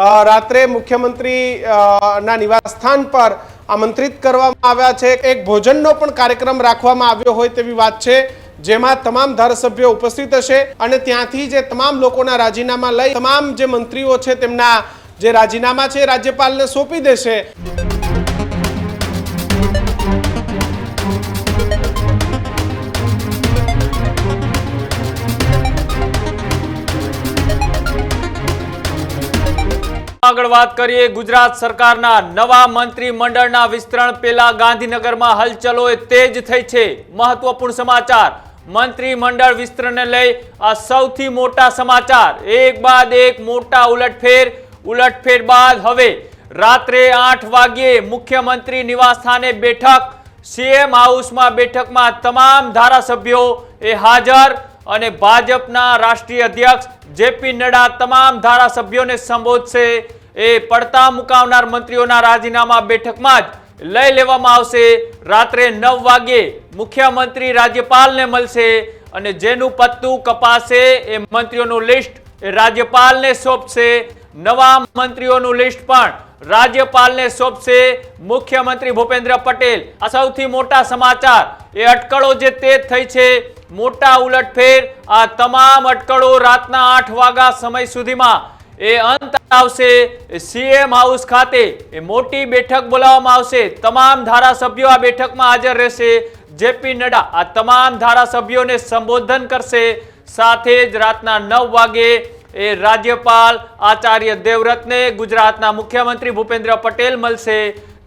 રાત્રે મુખ્યમંત્રી ના નિવાસસ્થાન પર આમંત્રિત કરવામાં આવ્યા છે. એક ભોજનનો પણ કાર્યક્રમ રાખવામાં આવ્યો હોય તેવી વાત છે, જેમાં તમામ ધારાસભ્યો ઉપસ્થિત હશે અને ત્યાંથી જે તમામ લોકોના રાજીનામા લઈ, તમામ જે મંત્રીઓ છે, તેમના જે રાજીનામા છે રાજ્યપાલને સોંપી દેશે. આગળ વાત કરીએ, ગુજરાત સરકારના નવા મંત્રી મંડળના વિસ્તરણ પહેલા ગાંધીનગરમાં હલચલો તેજ થઈ છે. મહત્વપૂર્ણ સમાચાર મંત્રી મંડળ વિસ્તરણને લઈ આ સૌથી મોટા સમાચાર. એક બાદ એક મોટા ઉલટફેર ઉલટફેર બાદ હવે રાત્રે આઠ વાગ્યે મુખ્યમંત્રી નિવાસસ્થાને બેઠક. સીએમ હાઉસમાં બેઠકમાં તમામ ધારાસભ્યો એ હાજર અને ભાજપના રાષ્ટ્રીય અધ્યક્ષ જેપી નડ્ડા તમામ ધારાસભ્યોને સંબોધશે. એ પડતા મુકાવનાર મંત્રીઓના રાજીનામા બેઠકમાં જ લઈ લેવામાં આવશે. રાત્રે નવ વાગ્યે મુખ્યમંત્રી રાજ્યપાલને મળશે અને જેનું પત્તું કપાશે એ મંત્રીઓનું લિસ્ટ એ રાજ્યપાલને સોંપશે. નવા મંત્રીઓનું લિસ્ટ પણ રાજ્યપાલને સોંપશે. મુખ્યમંત્રી ભૂપેન્દ્ર પટેલ, આ સૌથી મોટા સમાચાર. એ અટકળો જે તે થઈ છે, મોટા ઉલટફેર. આ તમામ અટકળો રાતના આઠ વાગ્યા સમય સુધીમાં એ અંત આવશે સીએમ હાઉસ ખાતે. એ મોટી બેઠક બોલાવવામાં આવશે. તમામ ધારાસભ્યો આ બેઠકમાં હાજર રહેશે. જેપી નડ્ડા આ તમામ ધારાસભ્યોને સંબોધન કરશે. સાથે જ રાતના નવ વાગે એ રાજ્યપાલ આચાર્ય દેવવ્રતને ગુજરાતના મુખ્યમંત્રી ભૂપેન્દ્ર પટેલ મળશે.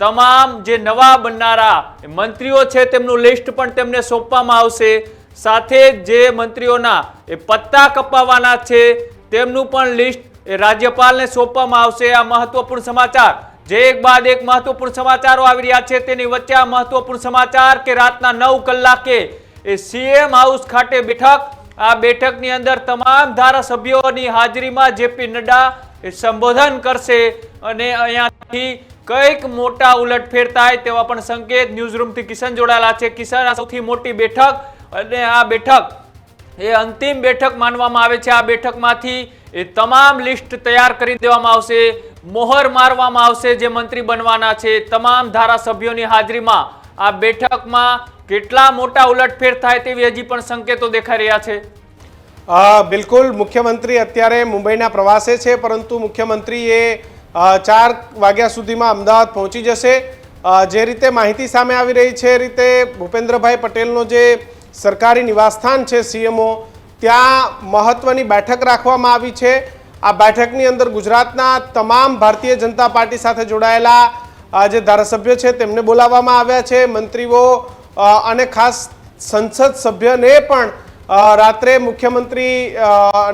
તમામ જે નવા બનનારા મંત્રીઓ છે તેમનું લિસ્ટ પણ તેમને સોંપવામાં આવશે. સાથે જ મંત્રીઓના એ પત્તા કપાવવાના છે તેમનું પણ લિસ્ટ એ રાજ્યપાલને સોંપવામાં આવશે આ મહત્વપૂર્ણ સમાચાર. જે એક બાદ એક મહત્વપૂર્ણ સમાચારો આવી રહ્યા છે, તેની વચ્ચે આ મહત્વપૂર્ણ સમાચાર કે રાતના નવ કલાકે એ સીએમ હાઉસ ખાતે બેઠક, આ બેઠકની અંદર તમામ ધારાસભ્યોની હાજરીમાં જેપી નડ્ડા એ સંબોધન કરશે અને અહીંયાથી કંઈક મોટા ઉલટફેર થાય તેવા પણ સંકેત ન્યૂઝરૂમથી કિશન જોડાયેલા છે. કિશન, આ સૌથી મોટી બેઠક અને આ બેઠક એ અંતિમ બેઠક માનવામાં આવે છે. આ બેઠકમાંથી એ તમામ લિસ્ટ તૈયાર કરી દેવામાં આવશે, મોહર મારવામાં આવશે જે મંત્રી બનવાના છે. તમામ ધારાસભ્યોની હાજરીમાં આ બેઠકમાં કેટલા મોટા ઉલટફેર થાય તેવી હજી પણ સંકેતો દેખાઈ રહ્યા છે. બિલકુલ, મુખ્યમંત્રી અત્યારે મુંબઈના પ્રવાસે છે, પરંતુ મુખ્યમંત્રી એ ચાર વાગ્યા સુધીમાં અમદાવાદ પહોંચી જશે. જે રીતે માહિતી સામે આવી રહી છે, એ રીતે ભૂપેન્દ્રભાઈ પટેલનો જે સરકારી નિવાસસ્થાન છે, સીએમઓ ત્યાં મહત્વની બેઠક રાખવામાં આવી છે. આ બેઠકની અંદર ગુજરાતના તમામ ભારતીય જનતા પાર્ટી સાથે જોડાયેલા જે ધારાસભ્યો છે તેમને બોલાવવામાં આવ્યા છે. મંત્રીઓ અને ખાસ સંસદ સભ્યને પણ રાત્રે મુખ્યમંત્રી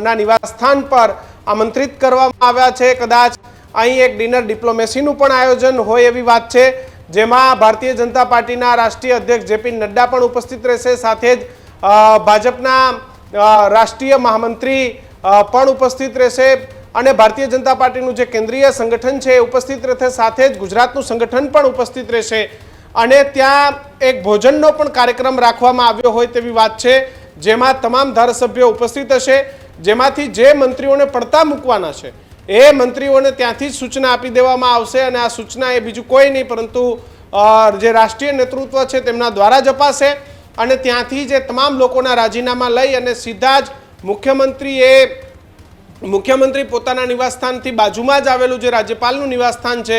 ના નિવાસસ્થાન પર આમંત્રિત કરવામાં આવ્યા છે. કદાચ અહીં એક ડિનર ડિપ્લોમેસીનું પણ આયોજન હોય એવી વાત છે, જેમાં ભારતીય જનતા પાર્ટીના રાષ્ટ્રીય અધ્યક્ષ જેપી નડ્ડા પણ ઉપસ્થિત રહેશે. સાથે જ ભાજપના રાષ્ટ્રીય મહામંત્રી પણ ઉપસ્થિત રહેશે અને ભારતીય જનતા પાર્ટીનું જે કેન્દ્રીય સંગઠન છે એ ઉપસ્થિત રહેશે, સાથે જ ગુજરાતનું સંગઠન પણ ઉપસ્થિત રહેશે. અને ત્યાં એક ભોજનનો પણ કાર્યક્રમ રાખવામાં આવ્યો હોય તેવી વાત છે, જેમાં તમામ ધારાસભ્યો ઉપસ્થિત હશે, જેમાંથી જે મંત્રીઓને પડતા મૂકવાના છે, એ મંત્રીઓને ત્યાંથી જ સૂચના આપી દેવામાં આવશે અને આ સૂચના એ બીજું કોઈ નહીં, પરંતુ જે રાષ્ટ્રીય નેતૃત્વ છે તેમના દ્વારા જ અપાશે. અને ત્યાંથી જે તમામ લોકોના રાજીનામા લઈ અને સીધા જ મુખ્યમંત્રી એ મુખ્યમંત્રી પોતાના નિવાસસ્થાનથી બાજુમાં જ આવેલું જે રાજ્યપાલનું નિવાસસ્થાન છે,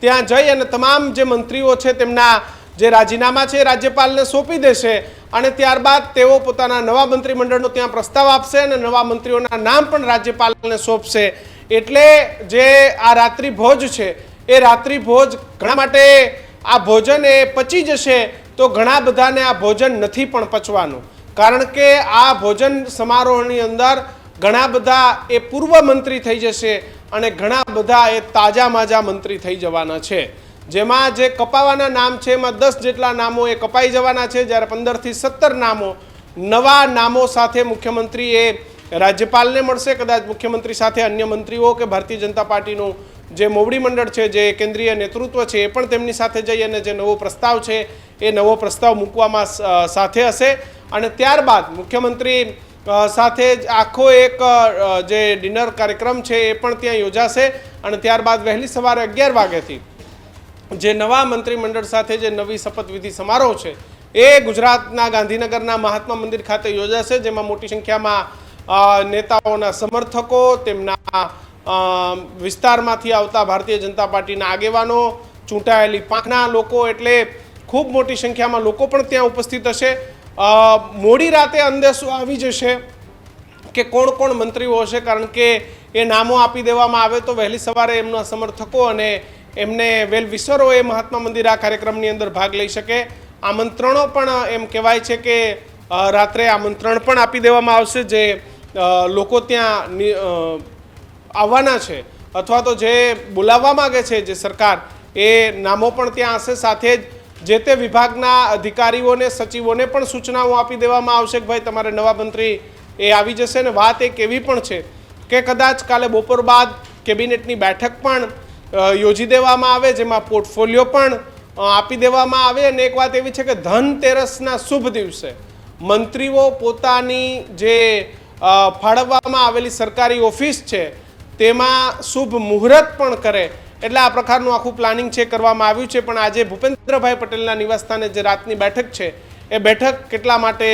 ત્યાં જઈ અને તમામ જે મંત્રીઓ છે તેમના જે રાજીનામા છે રાજ્યપાલને સોંપી દેશે અને ત્યારબાદ તેઓ પોતાના નવા મંત્રીમંડળનો ત્યાં પ્રસ્તાવ આપશે અને નવા મંત્રીઓના નામ પણ રાજ્યપાલને સોંપશે. એટલે જે આ રાત્રિ ભોજ છે, એ રાત્રિ ભોજ ઘણા માટે આ ભોજન એ પચી જશે તો ઘણા બધાને આ ભોજન નથી પણ પચવાનું. કારણ કે આ ભોજન સમારોહની અંદર ઘણા બધા એ પૂર્વ મંત્રી થઈ જશે અને ઘણા બધા એ તાજા માજા મંત્રી થઈ જવાના છે. જેમાં જે કપાવાના નામ છે, એમાં દસ જેટલા નામો એ કપાઈ જવાના છે. જ્યારે પંદરથી સત્તર નામો, નવા નામો સાથે મુખ્યમંત્રી એ રાજ્યપાલને મળશે. કદાચ મુખ્યમંત્રી સાથે અન્ય મંત્રીઓ કે ભારતીય જનતા પાર્ટીનું જે મોવડી મંડળ છે, જે કેન્દ્રીય નેતૃત્વ છે, એ પણ તેમની સાથે જઈ અને જે નવો પ્રસ્તાવ છે, એ નવો પ્રસ્તાવ મૂકવામાં સાથે હશે. અને ત્યારબાદ મુખ્યમંત્રી સાથે જ આખો એક જે ડિનર કાર્યક્રમ છે, એ પણ ત્યાં યોજાશે. અને ત્યારબાદ વહેલી સવારે અગિયાર વાગ્યાથી જે નવા મંત્રીમંડળ સાથે જે નવી શપથવિધિ સમારોહ છે, એ ગુજરાતના ગાંધીનગરના મહાત્મા મંદિર ખાતે યોજાશે, જેમાં મોટી સંખ્યામાં નેતાઓના સમર્થકો, તેમના વિસ્તારમાંથી આવતા ભારતીય જનતા પાર્ટીના આગેવાનો, ચૂંટાયેલી પાંખના લોકો એટલે ખૂબ મોટી સંખ્યામાં લોકો પણ ત્યાં ઉપસ્થિત હશે. મોડી રાતે અંદેશો આવી જશે કે કોણ કોણ મંત્રીઓ હશે, કારણ કે એ નામો આપી દેવામાં આવે તો વહેલી સવારે એમના સમર્થકો અને એમને વેલ વિસરો એ મહાત્મા મંદિર આ કાર્યક્રમની અંદર ભાગ લઈ શકે. આમંત્રણો પણ એમ કહેવાય છે કે રાત્રે આમંત્રણ પણ આપી દેવામાં આવશે જે લોકો ત્યાં આવવાના છે અથવા તો જે બોલાવવા માગે છે જે સરકાર, એ નામો પણ ત્યાં હશે. સાથે જ જે તે વિભાગના અધિકારીઓને, સચિવોને પણ સૂચનાઓ આપી દેવામાં આવશે કે ભાઈ તમારે નવા મંત્રી એ આવી જશે. ને વાત એક એવી પણ છે કે કદાચ કાલે બપોર બાદ કેબિનેટની બેઠક પણ યોજી દેવામાં આવે, જેમાં પોર્ટફોલિયો પણ આપી દેવામાં આવે. અને એક વાત એવી છે કે ધનતેરસના શુભ દિવસે મંત્રીઓ પોતાની જે ફાળવવામાં આવેલી સરકારી ઓફિસ છે તેમાં શુભ મુહૂર્ત પણ કરે. એટલે આ પ્રકારનું આખું પ્લાનિંગ છે, કરવામાં આવ્યું છે. પણ આજે ભૂપેન્દ્રભાઈ પટેલના નિવાસસ્થાને જે રાતની બેઠક છે, એ બેઠક કેટલા માટે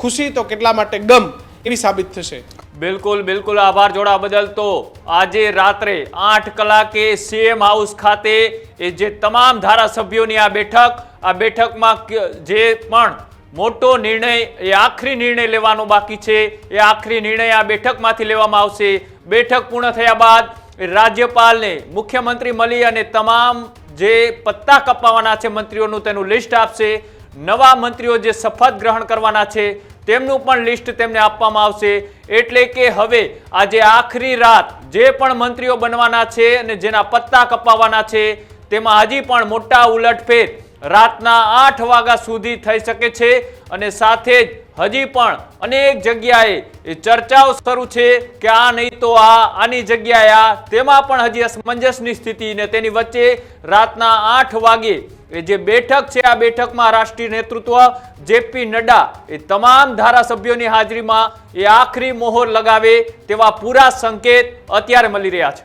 ખુશી તો કેટલા માટે ગમ એવી સાબિત થશે. બિલકુલ બિલકુલ આભાર જોડા બદલ તો આજે રાત્રે આઠ કલાકે સીએમ હાઉસ ખાતે એ જે તમામ ધારાસભ્યોની આ બેઠક, આ બેઠકમાં જે પણ મોટો નિર્ણય, એ આખરી નિર્ણય લેવાનો બાકી છે. એ આખરી નિર્ણય આ બેઠકમાંથી લેવામાં આવશે. બેઠક પૂર્ણ થયા બાદ રાજ્યપાલને, મુખ્યમંત્રી મળી અને તમામ જે પત્તા કપાવવાના છે મંત્રીઓનું તેનું લિસ્ટ આપશે. નવા મંત્રીઓ જે શપથ ગ્રહણ કરવાના છે, તેમનું પણ લિસ્ટ તેમને આપવામાં આવશે. એટલે કે હવે આજે આખરી રાત જે પણ મંત્રીઓ બનવાના છે અને જેના પત્તા કપાવવાના છે, તેમાં હજી પણ મોટા ઉલટફેર રાતના આઠ વાગ્યા સુધી થઈ શકે છે અને સાથે જ હજી પણ અનેક જગ્યાએ ચર્ચાઓ શરૂ છે કે આ નહીં તો આ આની જગ્યાએ આ તેમાં પણ હજી અસમંજસની સ્થિતિ ને તેની વચ્ચે રાતના આઠ વાગે એ જે બેઠક છે, આ બેઠકમાં રાષ્ટ્રીય નેતૃત્વ, જેપી નડ્ડા એ તમામ ધારાસભ્યોની હાજરીમાં એ આખરી મોહર લગાવે તેવા પૂરા સંકેત અત્યારે મળી રહ્યા છે.